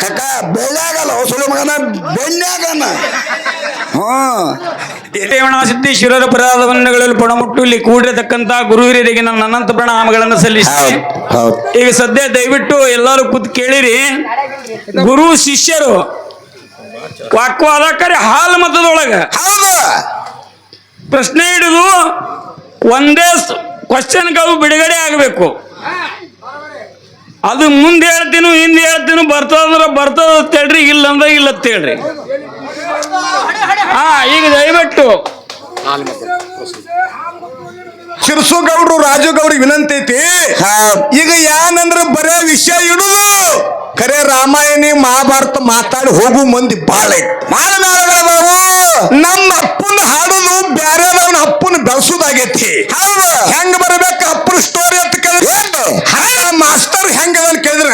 ಕಕ್ಕ ಬೆಳ್ಳ್ಯಾಗಲ್ಲ ಸುಳ್ಳು ಮಗನ ಬೆಣ್ಣಾಗನ ಇಲ್ಲಿ ಕೂಡಿರತಕ್ಕಂತ ಗುರು ಹಿರಿಯರಿಗೆ ನನ್ನ ಅನಂತ ಪ್ರಣಾಮಗಳನ್ನು ಹೌದು ಈಗ ಸದ್ಯ ದಯವಿಟ್ಟು ಎಲ್ಲರೂ ಕೂತ್ ಕೇಳಿರಿ. ಗುರು ಶಿಷ್ಯರು ವಾಕ್ವಾದ ಕರೆ ಹಾಲು ಮತದೊಳಗ ಪ್ರಶ್ನೆ ಹಿಡಿದು ಒಂದೇ ಕ್ವಶನ್ಗಳು ಬಿಡುಗಡೆ ಆಗಬೇಕು. ಅದು ಮುಂದೆ ಹೇಳ್ತೀನಿ ಹಿಂದೆ ಹೇಳ್ತೀನಿ ಬರ್ತದಂದ್ರೆ ಬರ್ತದ ತೇಳ್ರಿ ಹೇಳ್ರಿ ಇಲ್ಲ ಅಂದ್ರೆ ಇಲ್ಲ ಅಂತ ಹೇಳ್ರಿ ಹಾ ಈಗ ದಯವಿಟ್ಟು. ಶಿರ್ಸು ಗೌಡ್ರು ರಾಜು ಗೌಡ್ರಿಗೆ ವಿನಂತಿ ಐತಿ. ಈಗ ಯಾನಂದ್ರೆ ಬರೇ ವಿಷಯ ಇಡುದು. ಖರೆ ರಾಮಾಯಣಿ ಮಹಾಭಾರತ ಮಾತಾಡಿ ಹೋಗು ಮಂದಿ ಬಾಳ ಮಾನಮೇಳಗಳದಾವು ನಮ್ಮ ಅಪ್ಪನ ಬೇರೆ ಬ್ಯಾರೆದವನ ಅಪ್ಪನ ಬೆಳೆಸೋದಾಗೈತಿ. ಹೌದು. ಹೆಂಗ್ ಬರಬೇಕು ಅಪ್ಪನ ಸ್ಟೋರಿ ಅಂತ ಕೇಳಿದ್ರೆ ಮಾಸ್ತರ್ ಹೆಂಗ ಕೇಳಿದ್ರೆ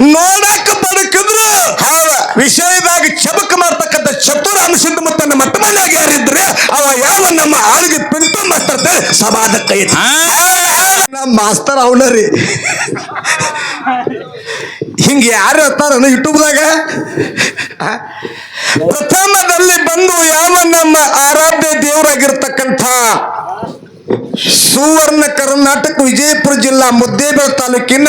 ನೋಡಕ್ ಬಡಕಿದ್ರು. ಹೌದು. ವಿಷಯದಾಗ ಚಬಕ ಮಾಡ್ತಕ್ಕಂಥ ಚತುರ ಅನಿಸಿದ ಮತ್ತೆ ನಮ್ಮ ಮನ್ಯಾಗ ಯಾರಿದ್ರೆ ಅವ ಯಾವ ನಮ್ಮ ಆಳಿಗೆ ಪಿಂತ ಮಾಸ್ತರ್ ಸಮಾಧಕ್ಕೆ ಐತಿ. ನಮ್ಮ ಮಾಸ್ತರ್ ಅವನರಿ. ಹಿಂಗ ಯಾರು ಹೇಳ್ತಾರ ಯೂಟ್ಯೂಬ್ದಾಗ? ಪ್ರಥಮದಲ್ಲಿ ಬಂದು ಯಾವ ನಮ್ಮ ಆರಾಧ್ಯ ದೇವರಾಗಿರ್ತಕ್ಕಂಥ ಸುವರ್ಣ ಕರ್ನಾಟಕ ವಿಜಯಪುರ ಜಿಲ್ಲಾ ಮುದ್ದೇಬೇಳ ತಾಲೂಕಿನ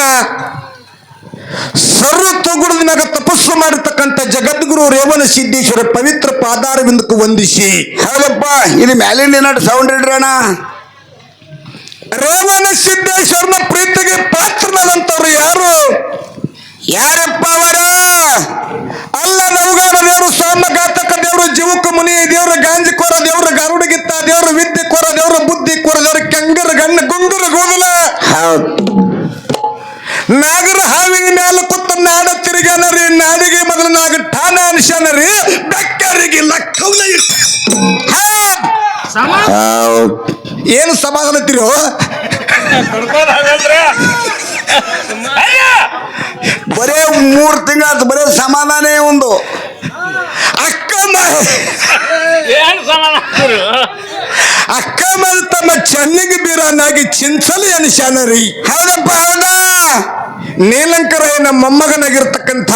ಸರ್ವ ತೊಗುಡದ ತಪಸ್ಸು ಮಾಡಿರ್ತಕ್ಕಂಥ ಜಗದ್ಗುರು ರೇವಣ ಸಿದ್ದೇಶ್ವರ ಪವಿತ್ರ ಪಾದಾರವಿಂದಕ್ಕೆ ವಂದಿಸಿ. ಹೌದಪ್ಪ ಇದು ಮ್ಯಾಲೆ ಏನಾದ್ರು ಸೌಂಡ್ ಇಡ್ರಿ ಅಣ್ಣ. ರೇವಣ ಸಿದ್ದೇಶ್ವರನ ಪ್ರೀತಿಗೆ ಪಾತ್ರನಾದಂತವ್ರು ಯಾರು? ಯಾರಪ್ಪ ಅವರು? ಅಲ್ಲ ನವಗಾಡ ದೇವರು ಸಾಮಘಾತಕ ದೇವರು ಜೀವಕ ಮುನಿ ದೇವರ ಗಾಂಜಿ ಕೋರ ದೇವರ ಗರುಡಗಿತ್ತ ದೇವರ ವಿದ್ಯೆ ಕೋರ ದೇವರ ಬುದ್ಧಿ ಕೊರ ದೇವರ ಕೆಂಗರ್ ಗಣ್ಣ ಗುಂಗುರ ಗೋದಲ ಹೌದು. ನಾಗರ ಹಾವಿನ ಮೇಲೆ ಕುತ್ತ ನಾಡ ತಿರುಗ್ಯಾನರಿ ನಾಡಿಗೆ ಮೊದಲ ನಾಗ ಠಾಣ ಅನಿಶಾನರಿ ಬೆಕ್ಕರಿಗೆ ಲಕ್ಕವಲ ಏನು ಸಮಾಧಾನ ತಿರೋ ಬರೇ ಮೂರ್ ತಿಂಗಳ ಬರೇ ಸಮಾಧಾನ ಒಂದು ಅಕ್ಕ ಮ- ಅಕ್ಕ ಮೇಲೆ ತಮ್ಮ ಚೆನ್ನಿಗೆ ಬೀರನಾಗಿ ಚಿಂಚಲಿ ಅನಿಶಾನರಿ ಹೌದಪ್ಪ ಹೌದಾ? ನಮ್ಮ ಮೊಮ್ಮಗನಾಗಿರ್ತಕ್ಕಂಥ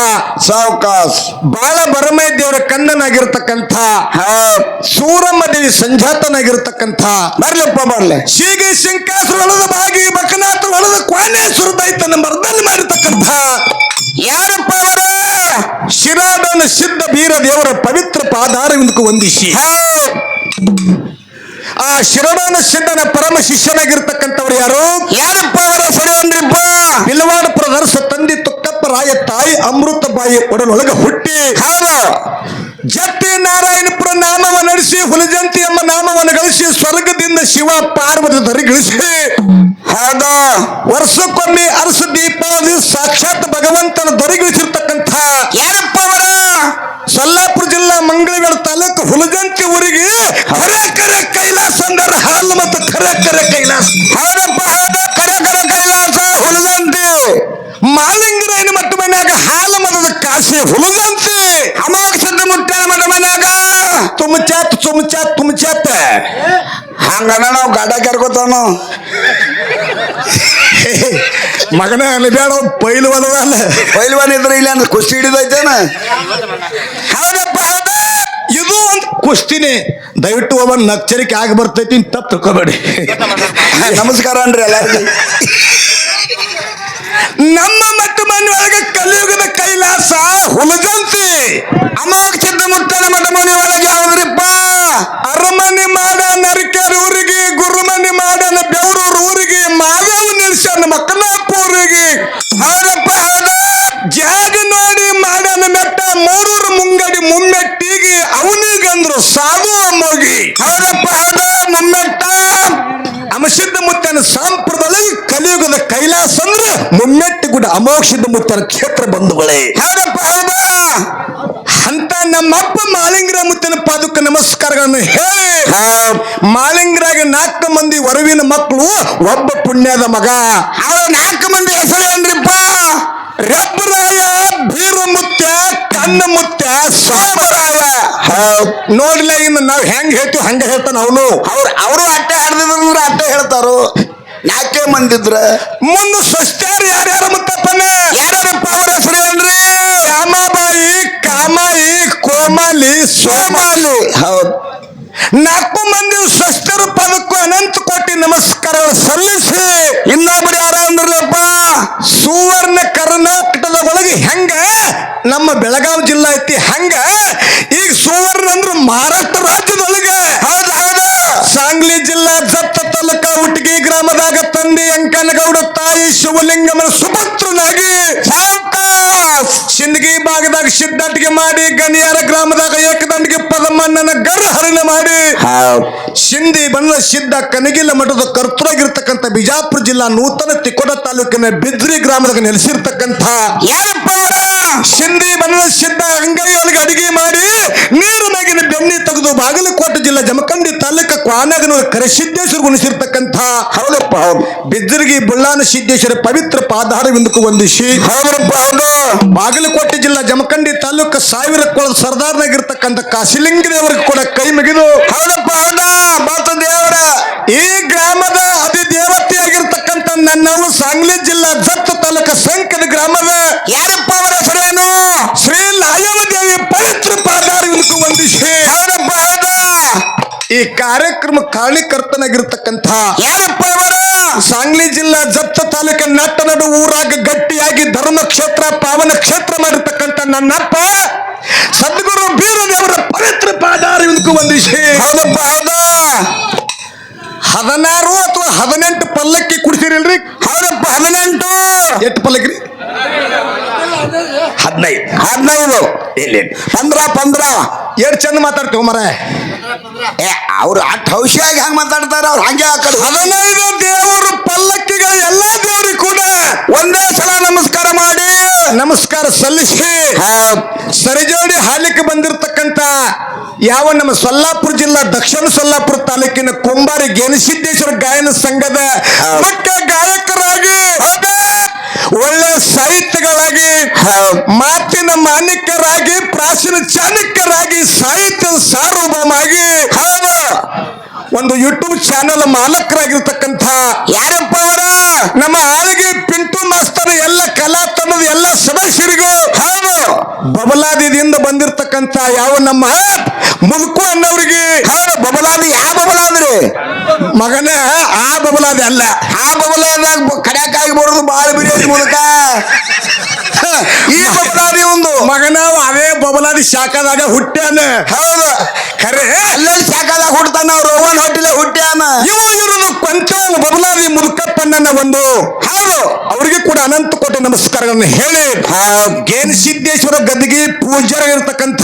ಸಾವಕಾಸ್ ಬಾಳ ಬರಮೈ ದೇವರ ಕಣ್ಣನಾಗಿರ್ತಕ್ಕಂಥ ಹೌದ್ ಸೂರಮ್ಮ ದೇವಿ ಸಂಜಾತನಾಗಿರ್ತಕ್ಕಂಥ ಬರ್ಲಪ್ಪ ಬರ್ಲೆ. ಶೀಗೆ ಶಂಕಾಸುರ ಹೊಲದ ಭಾಗಿ ಬಕನಾಥ ಹೊಲದ ಕ್ವಾನೇಶ್ವರ ದೈತನ ಮರದಲ್ಲಿ ಮಾಡಿರ್ತಕ್ಕಂಥ ಯಾರಪ್ಪ ಅವರ? ಶಿರಾದನ ಸಿದ್ಧ ಬೀರ ದೇವರ ಪವಿತ್ರ ಪಾದಾರವಿಂದಕ್ಕೆ ವಂದಿಸಿ ಆ ಶಿರಡಾನ ಸಿದ್ಧನ ಪರಮ ಶಿಷ್ಯನಾಗಿರ್ತಕ್ಕಂಥವ್ರು ಯಾರು? ಯಾರಪ್ಪ ಅವರ ಸರಿಯನ್ರಿಪ್ಪ? ಬಿಲವಾಡಪುರ ಪ್ರದರ್ಶ ತಂದಿ ತುಕ್ಕಪ್ಪ ರಾಯ ತಾಯಿ ಅಮೃತ ಬಾಯಿ ಒಡನೊಳಗ ಹುಟ್ಟಿ. ಹೌದು. ಜಟ್ಟಿ ನಾರಾಯಣಪುರ ನಾಮವ ನಡೆಸಿ ಹುಲಜಂತಿ ಎಂಬ ನಾಮವನ್ನು ಗಳಿಸಿ ಸ್ವರ್ಗದಿಂದ ಶಿವ ಪಾರ್ವತಿ ಧರಿಗಳಿಸಿ ಹಾಗ ವರ್ಷಕ್ಕೊಮ್ಮೆ ಅರಸ ದೀಪಾವಳಿ ಸಾಕ್ಷಾತ್ ಭಗವಂತನ ದೊರಗಿಸಿರ್ತಕ್ಕಂಥ ಯಾರಪ್ಪ ಅವರ? ಸೊಲ್ಲಾಪುರ ಜಿಲ್ಲಾ ಮಂಗಳವೇಳ ತಾಲೂಕು ಹುಲಜಂತಿ ಊರಿಗೆ ಕರೆ ಕರೆ ಕೈಲಾಸ ಅಂದರ ಹಾಲು ಮತ್ತು ಕರೆ ಕರೆ ಕೈಲಾಸ. ಹೌದಪ್ಪ ಹೌದು. ಕರೆ ಕರೆ ಕೈಲಾಸ ಹುಲಜಂತಿ. ಮಾಲಿಂಗರಾಯನ ಮಟ್ಟ ಮನೆಯಾಗ ಹಾಲು ಮದದ ಕಾಶಿ ಹುಲಜಂತಿ. ಅಮೋಘ ಸಿದ್ಧ ಮುಟ್ಟಾನ ಮಠ ಮನ್ಯಾಗ ತುಮಚಾತ್ ತುಮಚಾತ್ ತುಮಚಾತ್ ಹಂಗನ ನಾವು ಗಾಡ ಕೆರ್ಕೋತಾನು ಮಗನ ಅಲ್ಲಿ ಬೇಡ ಪೈಲು ಅಲ್ಲ. ಪೈಲ್ವಾನ್ ಇದ್ರೆ ಇಲ್ಲ ಅಂದ್ರೆ ಕುಸ್ತಿ ಹಿಡಿದೈತೇನ? ಹೌದಪ್ಪ ಹೌದ. ಇದು ಒಂದು ಕುಸ್ತಿನೇ. ದಯವಿಟ್ಟು ಒಬ್ಬ ನಚ್ಚರಿಕೆ ಆಗಿ ಬರ್ತೈತಿ ತಪ್ಪು ತಿಳ್ಕೊಬೇಡಿ. ನಮಸ್ಕಾರ ಅನ್ರಿ ಎಲ್ಲರಿಗೂ. ನಮ್ಮ ಮತ್ತು ಮನೆಯೊಳಗೆ ಕಲಿಯುಗದ ಕೈಲಾಸ ಹುಲಜಂತಿ ಅಮೋಘ ಸಿದ್ಧ ಮುಟ್ಟಾನ ಮಠ ಮನೆಯೊಳಗೆ ಯಾವ್ದ್ರಿಪ್ಪ ಅರಮನೆ ಮಾಡ ನರಿಕರ ಊರಿಗೆ, ಗುರುಮನೆ ಮಾಡನ ಬೆವರೂರು ಊರಿಗೆ, ಮಾದೇವ ನಿಲ್ಸನ ಮಕ್ಕನಾಪುರಿಗೆ. ಹೌದಪ್ಪ ಹೌದು ಜಾಗ ನೋಡಿ ಮಾಡನ ಮೆಟ್ಟ, ಮೂರೂರು ಮುಂಗಡಿ ಮುಮ್ಮೆಟ್ಟಿಗೆ ಅವನಿಗಂದ್ರು ಸಾಧು ಅಮ್ಮೋಗಿ ಹೌದಪ್ಪ ಹೌದು ಮುಮ್ಮೆಟ್ಟ. ಅಮಸಿದ್ಧ ಮುತ್ತನ ಸಂಪ್ರದಾಯ ಕಲಿಯುಗದ ಕೈಲಾಸ ಅಂದ್ರೆ ಮುಮ್ಮೆಟ್ಟಿಗುಡ ಅಮೋಕ್ಷದ ಮುತ್ತರ ಕ್ಷೇತ್ರ ಬಂಧುಗಳೇ. ಹೌದಪ್ಪ ಹೌದಾ. ಅಂತ ನಮ್ಮಪ್ಪ ಮಾಲಿಂಗರ ಮುತ್ತಿನ ಪಾದಕ ನಮಸ್ಕಾರಗಳನ್ನು ಹೇಳಿ. ಮಾಲಿಂಗರಾಗ ನಾಲ್ಕು ಮಂದಿ ವರವಿನ ಮಕ್ಕಳು ಒಬ್ಬ ಪುಣ್ಯದ ಮಗ. ಅವ್ರ ನಾಲ್ಕು ಮಂದಿ ಹೆಸರು ಏನ್ರಿಪ್ಪ? ರಬ್ಬರಾಯ ಬೀರಮುತ್ಯ ಕಣ್ಣ ಮುತ್ಯ ಸೋಮರಾಯ ನೋಡ್ಲ ಇನ್ನು ನಾವ್ ಹೆಂಗ್ ಹೇಳ್ತೀವಿ ಹಂಗ ಹೇಳ್ತಾನ ಅವನು. ಅವ್ರು ಅವರು ಅಟ್ಟೆ ಹಾಡ್ದಿದ್ರ ಅಟ್ಟೆ ಹೇಳ್ತಾರು. ಯಾಕೆ ಮಂದಿದ್ರ? ಮುಂದೆ ಯಾರು ಯಾರ್ಯಾರ ಮುತ್ತಪ್ಪನ ಯಾರ್ಯಾರಪ್ಪ ಅವರ ಹೆಸರು ಹೇಳ್ರಿ. ರಾಮಾಬಾಯಿ ಕಾಮಾಯಿ ಕೋಮಾಲಿ ಸೋಮಾಲಿ. ಹೌದು. ನಾಲ್ಕು ಮಂದಿ ಸೃಷ್ಟರು ಪದಕ್ಕೂ ಅನಂತ ಕೋಟಿ ನಮಸ್ಕಾರ ಸಲ್ಲಿಸಿ. ಇನ್ನೊಬ್ರು ಯಾರ ಅಂದ್ರಲ್ಲಪ್ಪ? ಸುವರ್ಣ ಕರ್ನಾಟಕದ ಒಳಗೆ ಹೆಂಗ? ನಮ್ಮ ಬೆಳಗಾವಿ ಜಿಲ್ಲಾ ಐತಿ ಹೆಂಗ? ಈಗ ಸುವರ್ಣ ಅಂದ್ರೆ ಮಹಾರಾಷ್ಟ್ರ ರಾಜ್ಯ ಶಿವಲಿಂಗಮ್ಮನ ಸುಪುತ್ರನಾಗಿ ಸಿಂದಗಿ ಭಾಗದಾಗ ಸಿದ್ಧಾಟಿಗೆ ಮಾಡಿ ಗಣಿಯಾರ ಗ್ರಾಮದಾಗ ಏಕದಂಡಿಗೆ ಪದಮಣ್ಣನ ಗರ್ಹರಣ ಮಾಡಿ. ಹೌದು. ಸಿಂಧಿ ಬಂದ ಸಿದ್ದ ಕನಗಿಲ್ಲ ಮಠದ ಕರ್ತರಾಗಿರ್ತಕ್ಕಂಥ ಬಿಜಾಪುರ ಜಿಲ್ಲಾ ನೂತನ ತಿಕೋಟ ತಾಲೂಕಿನ ಬಿದ್ರಿ ಗ್ರಾಮದಾಗ ನೆಲೆಸಿರ್ತಕ್ಕಂಥ ಯಾರಪ್ಪ ಅವರ ಸಿಂಧಿ ಬಣ್ಣದ ಸಿದ್ಧ ಒಳಗೆ ಅಡಿಗೆ ಮಾಡಿ ನೀರು ನಗಿನ ಬೆಣ್ಣೆ ತೆಗೆದು ಬಾಗಲಕೋಟೆ ಜಿಲ್ಲಾ ಜಮಖಂಡಿ ತಾಲೂಕ ಕ್ವಾನಗನೂರು ಕರಸಿದ್ದೇಶ್ವರ ಗುಣಿಸಿರ್ತಕ್ಕಂಥ ಹೌದಪ್ಪ ಹೌದು ಬಿದ್ದರ್ಗಿ ಬುಳ್ಳಾನ ಸಿದ್ದೇಶ್ವರ ಪವಿತ್ರ ಪಾದಾರವಿಂದಕ್ಕೂ ವಂದಿಸಿ ಹೌದಪ್ಪ ಹೌದು ಬಾಗಲಕೋಟೆ ಜಿಲ್ಲಾ ಜಮಖಂಡಿ ತಾಲೂಕ ಸಾವಿರ ಕೊಳದ ಸರ್ದಾರ್ನಾಗಿರ್ತಕ್ಕಂಥ ಕಾಶಿಲಿಂಗ ದೇವರಿಗೆ ಕೂಡ ಕೈ ಮುಗಿದು ಹೌದಪ್ಪ ಹೌದಾ ಬಾತ ದೇವರ. ಈ ಗ್ರಾಮದ ಅಧಿದೇವತೆಯಾಗಿರ್ತಕ್ಕಂಥ ನನ್ನವು ಸಾಂಗ್ಲಿ ಜಿಲ್ಲಾ ದತ್ತ ತಾಲೂಕ ಸಂಕದ ಗ್ರಾಮದ ಯಾರಪ್ಪ ಅವರ ಹೆಸರೇನು ಶ್ರೀ ಲಾಯಮದೇವಿ ಪವಿತ್ರ ವಂದಿಸಿ ಹೌದಪ್ಪ ಈ ಕಾರ್ಯಕ್ರಮ ಕಾರಣೀಕರ್ತನಾಗಿರ್ತಕ್ಕಂಥ ಯಾರಪ್ಪ ಅವರ? ಸಾಂಗ್ಲಿ ಜಿಲ್ಲಾ ಜತ್ತ ತಾಲೂಕಿನ ನಟ್ಟ ನಡು ಊರಾಗ ಗಟ್ಟಿಯಾಗಿ ಧರ್ಮ ಕ್ಷೇತ್ರ ಪಾವನ ಕ್ಷೇತ್ರ ಮಾಡಿರ್ತಕ್ಕಂಥ ನನ್ನಪ್ಪ ಸದ್ಗುರು ಬೀರದೇವರ ಪವಿತ್ರ ಪಾದಾರವಿಂದಕ್ಕೂ ವಂದಿಸಿ ಹೌದಪ್ಪ ಹೌದ. ಹದಿನಾರು ಅಥವಾ ಹದಿನೆಂಟು ಪಲ್ಲಕ್ಕಿ ಕುಡಿಸಿರಿಲ್ರಿ ಹೌದಪ್ಪ ಹದಿನೆಂಟು. ಎಷ್ಟು ಪಲ್ಲಕ್ಕಿ ರೀ ಹದಿನೈದು. ಹದಿನೈದು. ಇಲ್ಲಿ ಪಂದ್ರ ಪಂದ್ರ. ಎರಡು ಚಂದ ಮಾತಾಡ್ತೀವಿ ಮರ. ಏ ಅವ್ರು ಅಟ್ ಹೌಶಿಯಾಗಿ ಹಂಗ ಮಾತಾಡ್ತಾರ? ಅವ್ರು ಹಂಗೆ ಹಾಕೋದು ಹದಿನೈದು ದೇವರು ಪಲ್ಲಕ್ಕಿಗಳು ಎಲ್ಲಾ ದೇವರಿಗೆ ಕೂಡ ಒಂದೇ ಸಲ ನಮಸ್ಕಾರ ಮಾಡಿ ನಮಸ್ಕಾರ ಸಲ್ಲಿಸಿ. ಸರಿಜೋಡಿ ಹಾಲಿಕ್ಕೆ ಬಂದಿರತಕ್ಕಂತ ಯಾವ ನಮ್ಮ ಸೊಲ್ಲಾಪುರ ಜಿಲ್ಲಾ ದಕ್ಷಿಣ ಸೊಲ್ಲಾಪುರ ತಾಲೂಕಿನ ಕುಂಬಾರಿ ಗೆನಸಿದ್ದೇಶ್ವರ ಗಾಯನ ಸಂಘದ. ಮುಖ್ಯ ಗಾಯಕರಾಗಿ ಒಳ್ಳೆ ಸಾಹಿತ್ಯಗಳಾಗಿ. ಮಾತಿನ ಮಾನಿಕರಾಗಿ ಪ್ರಾಚೀನ ಚಾಣಕ್ಯರಾಗಿ ಸಾಹಿತ್ಯದ ಸಾರ್ವಭೌಮಾಗಿ ಹೌದು ಒಂದು ಯೂಟ್ಯೂಬ್ ಚಾನೆಲ್ ಮಾಲಕರಾಗಿರ್ತಕ್ಕಂಥ ಯಾರಪ್ಪ ಅವರ ನಮ್ಮ ಆಳಿಗೆ ಪಿಂಟು ಮಾಸ್ತರ್, ಎಲ್ಲ ಕಲಾ ತಂಡದ ಎಲ್ಲ ಸದಸ್ಯರಿಗೂ ಬಬಲಾದಿದಿಂದ ಬಂದಿರತಕ್ಕಂತ ಯಾವ ನಮ್ಮ ಮುದುಕು ಅನ್ನೋರಿಗೆ ಹೌದು ಬಬಲಾದಿ ಯಾವ ಬಬಲಾದ್ರಿ? ಮಗನ, ಆ ಬಬಲಾದಿ ಅಲ್ಲ. ಆ ಬಬಲಾದಾಗ ಕಡ್ಯಾಕಾಗಿ ಬರೋದು ಬಾಳ ಬಿರಿಯಾನಿ ಮೂಲಕ. ಈ ಬಬಲಾದಿ ಒಂದು. ಮಗನ ಅದೇ ಬಬಲಾದಿ ಶಾಖದಾಗ ಹುಟ್ಟ್ಯಾನ. ಹೌದು. ಖರೆ? ಅಲ್ಲೇ ಶಾಖದಾಗ ಹುಡ್ತಾನ ರೋವನ್ ಹೊಟ್ಟಿಲೆ ಹುಟ್ಟ್ಯಾನ. ಇವ ಇರೋದು ಕೊಂಚ ಬಬಲಾದಿ ಮುದುಕಪ್ಪಣ್ಣನ ಒಂದು ಹೌದು. ಅವರಿಗೆ ಕೂಡ ಅನಂತ ಕೋಟಿ ನಮಸ್ಕಾರಗಳನ್ನು ಹೇಳಿ. ಗೇನ್ ಸಿದ್ದೇಶ್ವರ ಗದ್ದಿಗೆ ಪೂಜ್ಯರಾಗಿರ್ತಕ್ಕಂಥ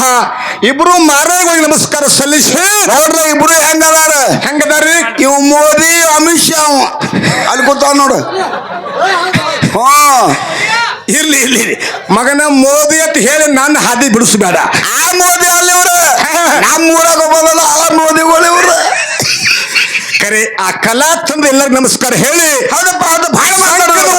ಇಬ್ರು ಮಾರಾಯಗಳಿಗೆ ನಮಸ್ಕಾರ ಸಲ್ಲಿಸಿ. ನೋಡ್ರಿ ಇಬ್ರು ಹೆಂಗದಾರ? ಹೆಂಗದಾರಿ ಇವ್ ಮೋದಿ ಅಮಿತ್ ಶಾ. ಅಲ್ಲಿ ಗೊತ್ತ ನೋಡು. ಹ್ಮ್. ಇರ್ಲಿ ಇರ್ಲಿ. ಮಗನ ಮೋದಿ ಅಂತ ಹೇಳಿ ನನ್ನ ಹಾದಿ ಬಿಡಿಸ್ಬೇಡ. ಆ ಮೋದಿ ಅಲ್ಲಿ ಇವ್ರು. ನಮ್ಮ ಊರಾಗ ಒಬ್ಬದಲ್ಲ ಆ ಮೋದಿಗಳು ಇವ್ರು. ಕರೆ ಆ ಕಲಾ ತಂದ ಎಲ್ಲರಿಗೂ ನಮಸ್ಕಾರ. ಹೇಳಿ. ಹೌದಪ್ಪ ಅದು ಬಹಳ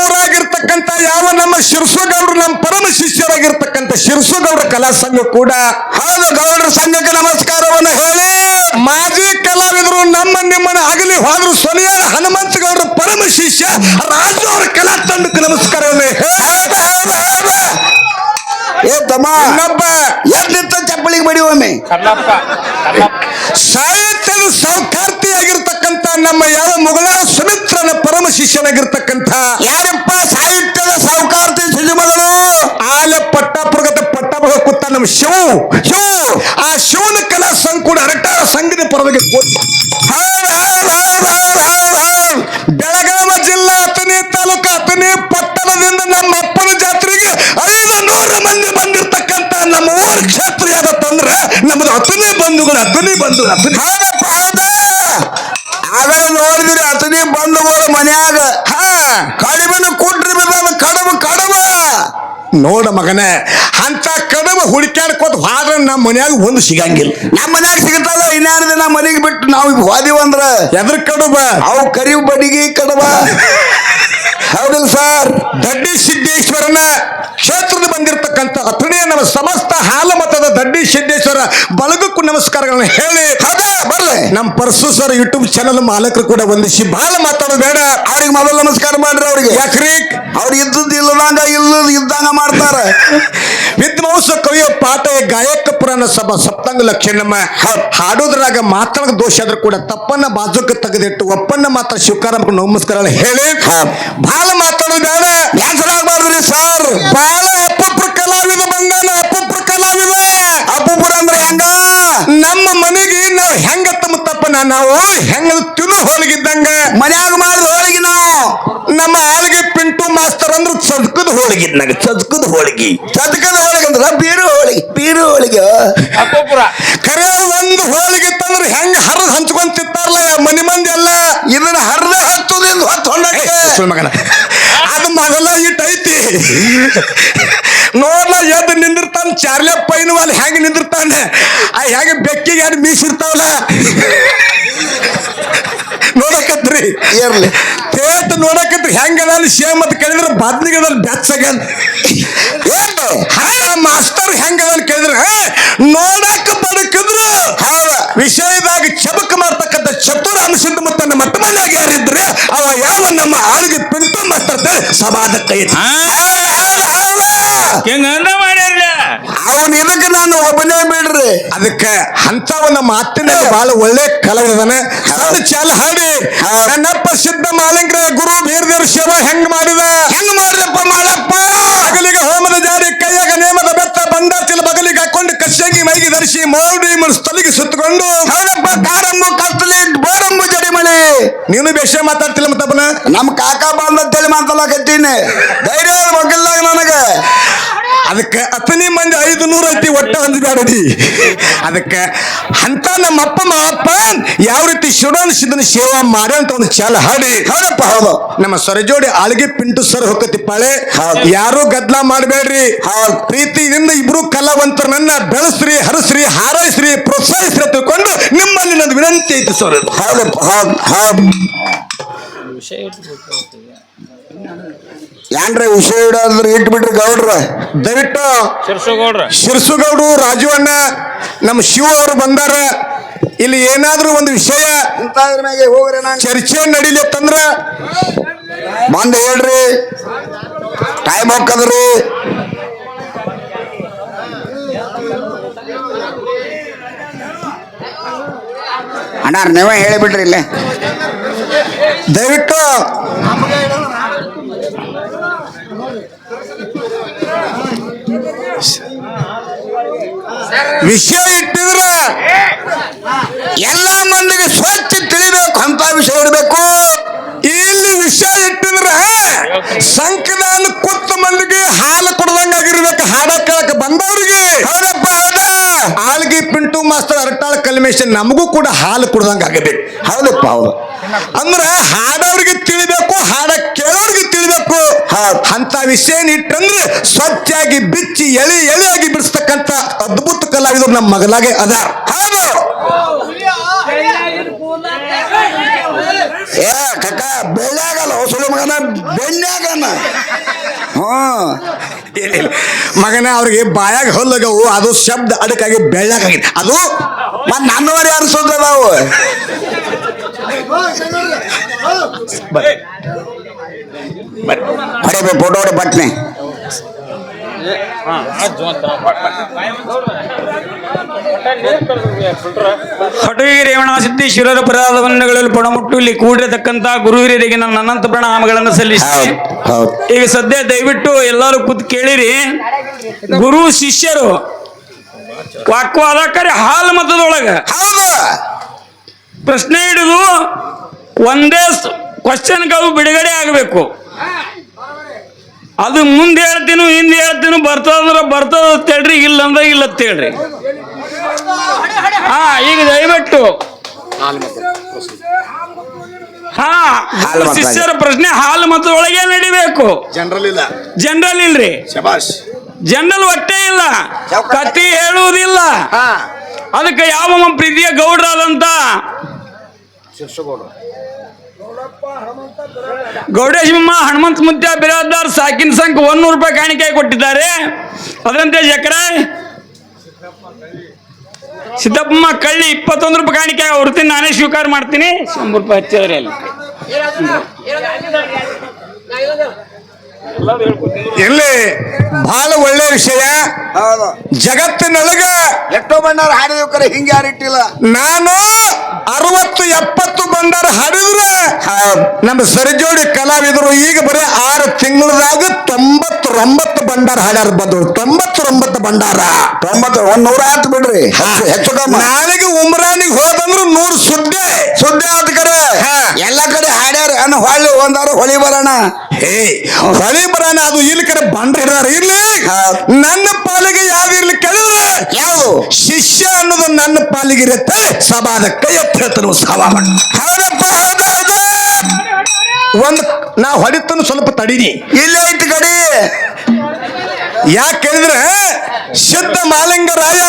ಊರಾಗಿರ್ತಕ್ಕಂಥ ಯಾವ ನಮ್ಮ ಶಿರ್ಸುಗೌಡರು ನಮ್ಮ ಪರಮ ಶಿಷ್ಯರಾಗಿರ್ತಕ್ಕಂಥ ಶಿರ್ಸುಗೌಡ ಕಲಾ ಸಂಘ ಕೂಡ. ಹೌದು ಗೌಡ್ರ ಸಂಘಕ್ಕೆ ನಮಸ್ಕಾರವನ್ನು ಹೇಳಿ. ಮಾಜಿ ಕಲಾವಿದರು ನಮ್ಮ ನಿಮ್ಮನ ಆಗಲಿ ಹೋದ್ರು ಸೊನಿಯಾಳ ಹನುಮಂತಗೌಡರ ಪರಮ ಶಿಷ್ಯ ರಾಜು ಅವರ ಕಲಾ ತಂಡಕ್ಕೆ ನಮಸ್ಕಾರ ಇನ್ನೊಬ್ಬ ಎದ್ದಿತ್ತ ಚಪ್ಪಳಿಗೆ ಬಡಿ ಒಮ್ಮೆ. ಸಾಹಿತ್ಯದ ಸೌಕಾರ್ತಿಯಾಗಿರ್ತಕ್ಕಂಥ ನಮ್ಮ ಯಾವ ಮುಗಳಾರ ಸುಮಿತ್ರನ ಪರಮ ಶಿಷ್ಯನಾಗಿರ್ತಕ್ಕಂಥ ಯಾರಪ್ಪ ಸಾಹಿತ್ಯದ ಸಾಹುಕಾರ್ತಿ ಸಿನಿಮಗಳು ಆಲ ಪಟ್ಟಾಪುರಗತ ಪಟ್ಟಾಪುರ ಕೂತ ನಮ್ಮ ಶಿವ ಶಿವ ಆ ಶಿವನ ಕಲಾ ಸಂಘ ಕೂಡ ಅರಟಾರ ಸಂಘದ ಪರವಾಗಿ ಬೆಳಗಾವಿ ಜಿಲ್ಲಾ ಹತ್ತನೇ ತಾಲೂಕು ಹತ್ತನೇ ಪಟ್ಟಣದಿಂದ ನಮ್ಮ ಅಪ್ಪನ ಜಾತ್ರೆಗೆ ಐದು ನೂರು ಮಂದಿ ಬಂದಿರತಕ್ಕಂತ ನಮ್ಮ ಊರ ಕ್ಷೇತ್ರ ಯಾವತ್ತಂದ್ರ ನಮ್ಮದು ಹತ್ತನೇ ಬಂಧುಗಳು ಹತ್ತನೇ ಬಂಧು ಆಗಲೇ ನೋಡಿದ್ರಿ ಅತನಿ ಬಂಧುಗಳು ಮನ್ಯಾಗ ಹಾ ಕಡಿಮೆನ ಕೊಟ್ರಿ ಬಿದ್ದಾನ ಕಡಬ ಕಡಬ ನೋಡ ಮಗನೇ ಅಂತ ಕಡಬ ಹುಡುಕ್ಯಾಡ್ಕೋತ ಹೋದ್ರೆ ನಮ್ಮ ಮನ್ಯಾಗ ಒಂದು ಸಿಗಂಗಿಲ್ಲ. ನಮ್ಮ ಮನ್ಯಾಗ ಸಿಗತ್ತಲ್ಲ ಇನ್ಯಾರದ ದಿನ ಮನೆಗೆ ಬಿಟ್ಟು ನಾವು ಹೋದಿವಂದ್ರ ಎದ್ರ ಕಡುಬ? ಅವು ಕರಿ ಬಡಿಗೆ ಕಡಬ. ಹೌದಿಲ್ಲ ಸರ್? ದಡ್ಡಿ ಸಿದ್ದೇಶ್ವರನ ಕ್ಷೇತ್ರದ ಬಂದಿರತಕ್ಕಂಥ ಅಥಣಿಯ ನಮ್ಮ ಸಮಸ್ತ ಹಾಲ ಮತದ ದಡ್ಡಿ ಸಿದ್ದೇಶ್ವರ ಬಳಗಕ್ಕೂ ನಮಸ್ಕಾರಗಳನ್ನು ಹೇಳಿ ಹೌದ ಬರ್ಲ. ನಮ್ ನಮ್ಮ ಪರ್ಸು ಸರ್ ಯೂಟ್ಯೂಬ್ ಚಾನಲ್ ಮಾಲಕರು ಕೂಡ ವಂದಿಸಿ ಬಹಳ ಮಾತಾಡೋದು ಬೇಡ. ಅವ್ರಿಗೆ ಮೊದಲು ನಮಸ್ಕಾರ ಮಾಡ್ರಿ ಅವ್ರಿಗೆ. ಯಾಕ್ರಿ? ಅವ್ರು ಇದ್ದದ್ದು ಇಲ್ಲದಂಗ ಇಲ್ಲದ ಇದ್ದಂಗ ಮಾಡ್ತಾರೆ. ವಿದ್ವಾಂಸ ಕವಿಯ ಪಾಠ ಗಾಯಕ ಪುರಾಣ ಸಭಾ ಸಪ್ತಾಂಗ ಲಕ್ಷಣಮ್ಮ. ಹಾಡೋದ್ರಾಗ ಮಾತಾಡೋದು ದೋಷ ಆದ್ರೂ ಕೂಡ ತಪ್ಪನ್ನ ಬಾಜುಕ ತೆಗೆದಿಟ್ಟು ಒಪ್ಪನ್ನ ಮಾತ್ರ ಶಿವಕಾರ ನಮಸ್ಕಾರ ಹೇಳಿ. ಬಹಳ ಮಾತಾಡೋದು ಬೇಡ. ಬ್ಯಾಸರ ಆಗ್ಬಾರ್ದ್ರಿ ಸರ್ ಬಹಳ ಅಪೂರ್ವ ಕಲಾವಿದ ಬಂದಾನ ಅಪೂರ್ವ ಕಲಾವಿದ ಅಪ್ಪುಪುರ ಅಂದ್ರೆ ಹೆಂಗ ನಮ್ಮ ಮನೆಗೆ ನಾವು ಹೆಂಗ ತಮ್ಮ ತಪ್ಪನ ನಾವು ಹೆಂಗ ತಿನ್ನು ಹೋಳಿಗಿದ್ದಂಗ? ಮನ್ಯಾಗ ಮಾಡಿದ ಹೋಳಿಗೆ ನಾವು. ನಮ್ಮ ಆಳಿಗೆ ಪಿಂಟು ಮಾಸ್ತರ್ ಅಂದ್ರೆ ಹೋಳಿಗೆ. ನಂಗೆ ಚದಕದ ಹೋಳಿಗೆ. ಚದಕದ ಹೋಳಿಗೆ ಅಂದ್ರ ಬೀರು ಹೋಳಿಗೆ. ಬೀರು ಹೋಳಿಗೆ ಅಪ್ಪಪುರ. ಕರೆ ಒಂದು ಹೋಳಿಗೆ ತಂದ್ರೆ ಹೆಂಗ ಹರಿದ್ ಹಂಚ್ಕೊಂಡ್ ತಿಂತಾರಲ್ಲ ಮನಿ ಮಂದಿ ಎಲ್ಲ? ಇದನ್ನ ಹರಿದ ಹತ್ತದಿಂದ ಹೊತ್ತು ಹೊಂಡಕ್ಕೆ. ಅದು ಮೊದಲ ಇಟ್ ಐತಿ. ನೋಡ್ಲ ಎದ್ದು ನಿಂದಿರ್ತಾನ ಚಾರ್ಲೆ ಪೈನು ಅಲ್ಲಿ ಹೆಂಗ್ ನಿಂದಿರ್ತಾನೆ? ಆ ಹೆಂಗ ಬೆಕ್ಕಿಗೆ ಎರಡು ಮೀಸಿರ್ತಾವಲ್ಲ? ನೋಡಕತ್ರಿ. ಏರ್ಲಿ ಪೇಟ್ ನೋಡಕತ್ರಿ ಹೆಂಗ ಅಲ್ಲಿ ಸೇಮ್ ಅಂತ ಕೇಳಿದ್ರೆ ಬದ್ನಿಗೆ ಅದಲ್ಲಿ ಬೆಚ್ಚಗನ್. ಏನು ಹಾಯ ಮಾಸ್ತರ್ ಹೆಂಗ ಅದಲ್ಲಿ ಕೇಳಿದ್ರೆ ಹೇ, ನೋಡಕ್ ಬಡಕಿದ್ರು ಹೌದ. ವಿಷಯದಾಗ ಚಬಕ್ ಮಾಡ್ತಕ್ಕಂಥ ಚತುರ ಅಂಶದ ಮತ್ತೆ ನಮ್ಮ ಮಟ್ಟ ಮನೆಯಾಗ ಯಾರಿದ್ರೆ ಅವ ಯಾವ ನಮ್ಮ ಆಳಿಗೆ ಪಿಂತ ಮಾಸ್ತರ್ ಸಭಾದ ಐತಿ ಹೆಂಗ ಅಂದ ಮಾಡ್ಯಾರ್ಲ ಅವನ್ ಇದಕ್ಕೆ ನಾನು ಒಬ್ಬನೇ ಬಿಡ್ರಿ. ಅದಕ್ಕೆ ಅಂತ ಒಂದು ಮಾತಿನ ಬಹಳ ಒಳ್ಳೆ ಕಲಾವಿದನ. ಸಣ್ಣ ಚಾಲ ಹಾಡಿ. ನನ್ನಪ್ಪ ಸಿದ್ಧ ಮಾಲಿಂಗ್ರ ಗುರು ಬೀರ್ದೇವ್ರ ಸೇವೆ ಹೆಂಗ್ ಮಾಡಿದ? ಹೆಂಗ್ ಮಾಡಿದಪ್ಪ ಮಾಡಪ್ಪ ಹಗಲಿಗೆ ಹೋಮದ ಜಾರಿ ಕೈಯಾಗ ನೇಮದ ಬೆತ್ತ ಬಂಡಾಚಿಲ ಬಗಲಿಗೆ ಹಾಕೊಂಡು ಕಶ್ಯಂಗಿ ಮೈಗೆ ಧರಿಸಿ ಮೋಡಿ ಸ್ಥಲಿಗೆ ಸುತ್ತಕೊಂಡು ಹೌದಪ್ಪ ಕಾಡಂಬು ಕತ್ತಲಿ ಬೋರಂಬು ಜಡಿ ಮಳಿ. ನೀನು ಬೇಷ ಮಾತಾಡ್ತಿಲ್ಲ ಮತ್ತಪ್ಪನ ನಮ್ ಕಾಕ ಬಂದತ್ತೇಳಿ ಮಾತಾಡಕತ್ತೀನಿ ಧೈರ್ಯ ಮಕ್ಕಳಾಗ ನನಗೆ. ಅದಕ್ಕೆ ಅತನಿ ಮಂದಿ ಐದು ನೂರ ಐತಿ ಒಟ್ಟ ಹಂಚಬೇಡದಿ ಅದಕ್ಕೆ ಅಂತ ನಮ್ಮ ಅಪ್ಪ ಮಾವಪ್ಪ ಯಾವ ರೀತಿ ಶಿವನ ಸಿದ್ಧನ ಸೇವಾ ಮಾಡಿ ಅಂತ ಒಂದು ಚಾಲ ಹಾಡಿ. ಹೌದಪ್ಪ ಹೌದು ನಮ್ಮ ಸೊರಜೋಡಿ ಆಳ್ಗೆ ಪಿಂಟು ಸರ್ ಹೋಗತಿ ಪಾಳೆ ಹೌದು. ಯಾರು ಗದ್ಲ ಮಾಡಬೇಡ್ರಿ. ಹೌದು. ಪ್ರೀತಿಯಿಂದ ಇಬ್ರು ಕಲಾವಂತರನ್ನ ಬೆಳೆಸ್ರಿ ಹರಸ್ರಿ ಹಾರೈಸ್ರಿ ಪ್ರೋತ್ಸಾಹಿಸ್ರಿ ತಿಳ್ಕೊಂಡು ನಿಮ್ಮಲ್ಲಿ ನನ್ನ ವಿನಂತಿ ಐತಿ ಸರ್. ಹೌದಪ್ಪ ಹೌದು ಹೌದು ಏನ್ರಿ ವಿಷಯ ಇಡೋದ್ರ ಇಟ್ಬಿಟ್ರಿ ಗೌಡ್ರ? ದಯವಿಟ್ಟು ಶಿರ್ಸುಗೌಡ್ರ. ಶಿರ್ಸುಗೌಡ್ರು ರಾಜು ಅಣ್ಣ ನಮ್ಮ ಶಿವ ಅವರು ಬಂದಾರ. ಇಲ್ಲಿ ಏನಾದ್ರೂ ಒಂದು ವಿಷಯ ಮ್ಯಾಗೆ ಹೋಗ್ರಿ ನಾನು ಚರ್ಚೆ ನಡೀಲಿ ತಂದ್ರ ಬಂದು ಹೇಳ್ರಿ. ಟೈಮ್ ಹಾಕದ್ರಿ ಅಣ್ಣ ನೀವೇ ಹೇಳಿಬಿಡ್ರಿ ಇಲ್ಲೇ. ದಯವಿಟ್ಟು ವಿಷಯ ಇಟ್ಟಿದ್ರ ಎಲ್ಲಾ ಮಂದಿಗೆ ಸ್ವಚ್ಛ ತಿಳಿಬೇಕು ಅಂತ ವಿಷಯ ಇಡಬೇಕು. ಇಲ್ಲಿ ವಿಷಯ ಇಟ್ಟಿದ್ರ ಸಂಕದಾನ ಕುತ್ತ ಮಂದಿಗೆ ಹಾಲು ಕೊಡದಂಗ ಆಗಿರ್ಬೇಕು ಹಾಡ ಕೇಳಕ್ ಬಂದವ್ರಿಗೆ. ಹೌದಪ್ಪ ಹೌದಾ? ಪಿಂಟು ಮಾಸ್ತರ್ ಅರಟಾಳ ಕಲ್ಮೇಶನ್ ನಮಗೂ ಕೂಡ ಹಾಲು ಕೊಡದಂಗ ಆಗಬೇಕು. ಹೌದಪ್ಪ ಹೌದು. ಅಂದ್ರ ಹಾಡವ್ರಿಗೆ ತಿಳಿಬೇಕು ಹಾಡ ಕೇಳೋರಿಗೆ ತಿಳಿಬೇಕು ಹೌದು. ಅಂತ ವಿಷಯ ಇಟ್ಟಂದ್ರೆ ಸ್ವಚ್ಛಾಗಿ ಬಿಚ್ಚಿ ಎಳೆ ಎಳೆಯಾಗಿ ಬಿಡಿಸ್ತಕ್ಕಂಥ ಅದ್ಭುತ ಕಲಾವಿದರು ನಮ್ಮ ಮಗಲಾಗೆ ಅದ. ಹೌದು. ಏ ಕಕ್ಕ ಬೆಳ್ಳ್ಯಾಗಲ್ಲ ಹೊಸಳು ಮಗನ ಬೆಣ್ಣಾಗನ ಇಲ್ಲ. ಮಗನ ಅವ್ರಿಗೆ ಬಾಯಾಗ ಹೊಲ್ಲಗವು ಅದು ಶಬ್ದ ಅದಕ್ಕಾಗಿ ಬೆಳ್ಳಗಾಗಿದೆ ಅದು ಮತ್ ನನ್ನವರು ಯಾರು ಸುದ್ದ ಅದಾವು ಹೊಡಿಬೇಕು ಫೋಟೋ ಹೊಡೆ ಬಟ್ನೆ. ಹಟುವಿಗೆ ರೇವಣ ಸಿದ್ದೇಶ್ವರರ ಶಿರರ ಪ್ರಾದವನ್ನಗಳಲ್ಲಿ ಪಣಮುಟ್ಟು ಇಲ್ಲಿ ಕೂಡಿರತಕ್ಕಂತ ಗುರು ಹಿರಿಯರಿಗೆ ನನ್ನ ಅನಂತ ಪ್ರಣಾಮಗಳನ್ನು ಸಲ್ಲಿಸಿ. ಈಗ ಸದ್ಯ ದಯವಿಟ್ಟು ಎಲ್ಲರೂ ಕೂತ್ ಕೇಳಿರಿ. ಗುರು ಶಿಷ್ಯರು ವಾಕ್ವಾದ ಕರೆ ಹಾಲು ಮತದೊಳಗ. ಹೌದು. ಪ್ರಶ್ನೆ ಹಿಡಿದು ಒಂದೇ ಕ್ವಶನ್ಗಳು ಬಿಡುಗಡೆ ಆಗಬೇಕು. ಅದು ಮುಂದೆ ಹೇಳ್ತೀನಿ ಹಿಂದೆ ಹೇಳ್ತೀನಿ ಬರ್ತದಂದ್ರೆ ಬರ್ತದ ತೇಳ್ರಿ ಇಲ್ಲಂದ್ರೆ ಇಲ್ಲ ಅಂದ್ರೆ ಇಲ್ಲ ಅಂತ ಹಾ ಈಗ ದಯವಿಟ್ಟು. ಹಾ. ಶಿಷ್ಯರ ಪ್ರಶ್ನೆ ಹಾಲು ಮತ್ತು ಒಳಗೆ ನಡಿಬೇಕು. ಜನರಲ್ ಇಲ್ಲ. ಜನರಲ್ ಇಲ್ರಿ. ಶಬಾಷ್. ಜನರಲ್ ಒಟ್ಟೆ ಇಲ್ಲ. ಕತಿ ಕತ್ತಿ ಹೇಳುವುದಿಲ್ಲ. ಹಾ. ಅದಕ್ಕೆ ಯಾವ ಪ್ರೀತಿಯ ಗೌಡ್ರಾದಂತ? ಗೌಡೇಶಮ್ಮ ಹನುಮಂತ ಮುತ್ಯ ಬಿರಾದಾರ್ ಸಾಕಿನ ಸಂಖ್ಯೆ ಒಂದೂರು ರೂಪಾಯಿ ಕಾಣಿಕೆ ಕೊಟ್ಟಿದ್ದಾರೆ. ಅದರಂತೆ ಎಕರೆ ಸಿದ್ದಪ್ಪಮ್ಮ ಕಳ್ಳಿ ಇಪ್ಪತ್ತೊಂದು ರೂಪಾಯಿ ಕಾಣಿಕೆ ಹೊರತೀನಿ ನಾನೇ ಸ್ವೀಕಾರ ಮಾಡ್ತೀನಿ. ಶಂಬರ್ ರೂಪಾಯಿ ಹಚ್ಚಿದ್ರೆ ಅಲ್ಲಿ. ಇಲ್ಲಿ ಬಹಳ ಒಳ್ಳೆ ವಿಷಯ. ಹೌದು. ಜಗತ್ತಿನೊಳಗ ಎಷ್ಟೋ ಬಣ್ಣ ಹಾಡಿದ ಕರೆ ಹಿಂಗೆ ಯಾರಿಟ್ಟಿಲ್ಲ ನಾನು ಅರವತ್ತು ಎಪ್ಪತ್ತು ಬಂಡಾರ ಹಾಡಿದ್ರೆ ನಮ್ಮ ಸರಿಜೋಡಿ ಕಲಾವಿದರು ಈಗ ಬರೀ ಆರು ತಿಂಗಳದಾಗ ತೊಂಬತ್ತೊಂಬತ್ತು ಬಂಡಾರ ಹಾಡ್ಯಾರ ಬಂದ್ರು ತೊಂಬತ್ತೊಂಬತ್ತು ಬಂಡಾರ ತೊಂಬತ್ತು ಒಂದ್ ನೂರ ಹತ್ತು ಬಿಡ್ರಿ. ಹೆಚ್ಚು ನಾಳೆಗೆ ಉಮ್ರಾನಿಗೆ ಹೋದಂದ್ರು ನೂರು ಸುದ್ದೆ. ಸುದ್ದಿ ಆದ ಕಡೆ. ಎಲ್ಲ ಕಡೆ ಹಾಡ್ಯಾರ. ಅನ್ನ ಹೊಳ್ಳಿ ಒಂದಾರು ಹೊಳಿ ಬರೋಣ. ಹೇ ಹೊಳಿ ಬರೋಣ ಅದು ಇಲ್ಲಿ ಕಡೆ ಬಂಡ್ರ ಹಿಡ್ದಾರ. ಇರ್ಲಿ. ನನ್ನ ಪಾಲಿಗೆ ಯಾವ ಇರ್ಲಿ ಕೇಳಿದ್ರೆ ಯಾವ ಶಿಷ್ಯ ಅನ್ನೋದು ನನ್ನ ಪಾಲಿಗೆ ಇರುತ್ತೆ. ಸಭಾದ ಕೈ ಎತ್ತಿ ಹೇಳ್ತಾನೆ ಮಾಡು. ಹೌದಪ್ಪ ಹೌದು ಹೌದು. ಒಂದು ನಾ ಹೊಡಿತನು ಸ್ವಲ್ಪ ತಡೀನಿ. ಇಲ್ಲೇ ಐತಿ ಕಡೆ. ಯಾಕೆ ಹೇಳಿದ್ರೆ ಸಿದ್ಧ ಮಾಲಿಂಗರಾಯ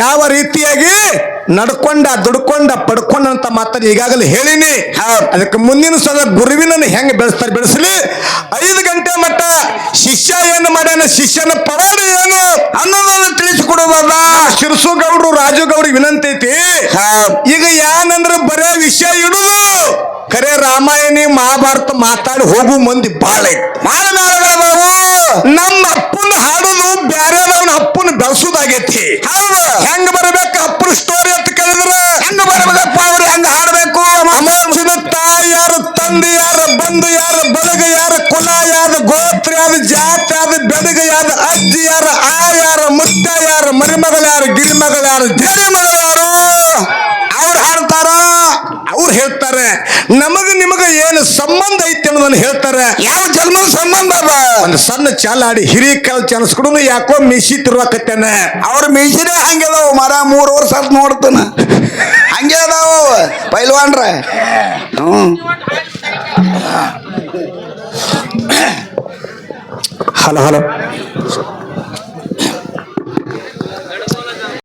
ಯಾವ ರೀತಿಯಾಗಿ ನಡ್ಕೊಂಡ, ದುಡ್ಕೊಂಡ, ಪಡ್ಕೊಂಡ ಅಂತ ಮಾತ್ರ ಈಗಾಗಲೇ ಹೇಳಿನಿ. ಅದಕ್ಕೆ ಮುಂದಿನ ಸಲ ಗುರುವಿನನ್ನು ಹೆಂಗ್ ಬೆಳೆಸ್ತಾರೆ ಬೆಳೆಸಲಿ. ಐದು ಗಂಟೆ ಮಟ್ಟ ಶಿಷ್ಯ ಏನು ಮಾಡ್ಯಾನ? ಶಿಷ್ಯನ ಪವಾಡ ಏನು ಅನ್ನೋದನ್ನ ತಿಳಿಸಿಕೊಡುವಾಗ ಶಿರಸು ಗೌಡ್ರು ರಾಜು ಗೌಡ್ರಿಗೆ ವಿನಂತಿ ಐತಿ. ಈಗ ಏನಂದ್ರೆ ಬರೇ ವಿಷಯ ಇಡುದು ಕರೆ ರಾಮಾಯಣಿ, ಮಹಾಭಾರತ ಮಾತಾಡಿ ಹೋಗು ಮಂದಿ ಬಾಳ ಬಾಬು. ನಮ್ಮ ಅಪ್ಪನ ಹಾಡುದು ಬ್ಯಾರೆದವನ ಅಪ್ಪನ ಬೆಳೆಸುದಾಗೈತಿ. ಹೌದು. ಹೆಂಗ್ ಬರಬೇಕು ಅಪ್ಪನ ಸ್ಟೋರಿ ಅಂತ ಕೇಳಿದ್ರೆ? ಹೆಂಗ್ ಬರ್ಬೇಕಪ್ಪ ಅವ್ರು ಹೆಂಗ್ ಹಾಡ್ಬೇಕು? ಅಮೋಕ್ಷದ ತಾಯಿ ಯಾರು ತಂದೆ ಯಾರು ಬಂಧು ಯಾರು ಬಳಗ ಯಾರ ಕುಲ ಯಾರು ಗೋತ್ರ ಯಾರು ಜಾತಿ ಯಾರು ಬೆಡಗ ಯಾರು ಅಜ್ಜಿ ಯಾರ ಆ ಯಾರ ಮುತ್ತ ಯಾರು ಮರಿಮಗಳ ಯಾರು ಗಿರಿಮಗಳ ಯಾರು ಅವ್ರು ಹಾಡ್ತಾರ ಅವ್ರು ಹೇಳ್ತಾರೆ. ನಮಗ ನಿಮಗ ಏನು ಸಂಬಂಧ ಐತಿ ಅನ್ನೋದನ್ನ ಹೇಳ್ತಾರೆ. ಯಾವ ಜನ್ಮದ ಸಂಬಂಧ ಅದ? ಒಂದು ಸಣ್ಣ ಚಾಲಾಡಿ ಹಿರಿ ಕಾಲ್ ಚಾನ್ಸ್ಕೊಡು ಯಾಕೋ ಮಿಸಿ ತಿರುವಾಕತ್ತೇನೆ ಅವ್ರ ಮೀಸಿನೇ ಹಂಗೆ ಅದಾವ. ಮರ ಮೂರು ವರ್ಷ ಅದ್ ನೋಡ್ತಾನ. ಹಂಗೆ ಅದಾವ ಪೈಲ್ವಾನ್ರ. ಹ್ಞೂ ಹಲೋ ಹಲೋ.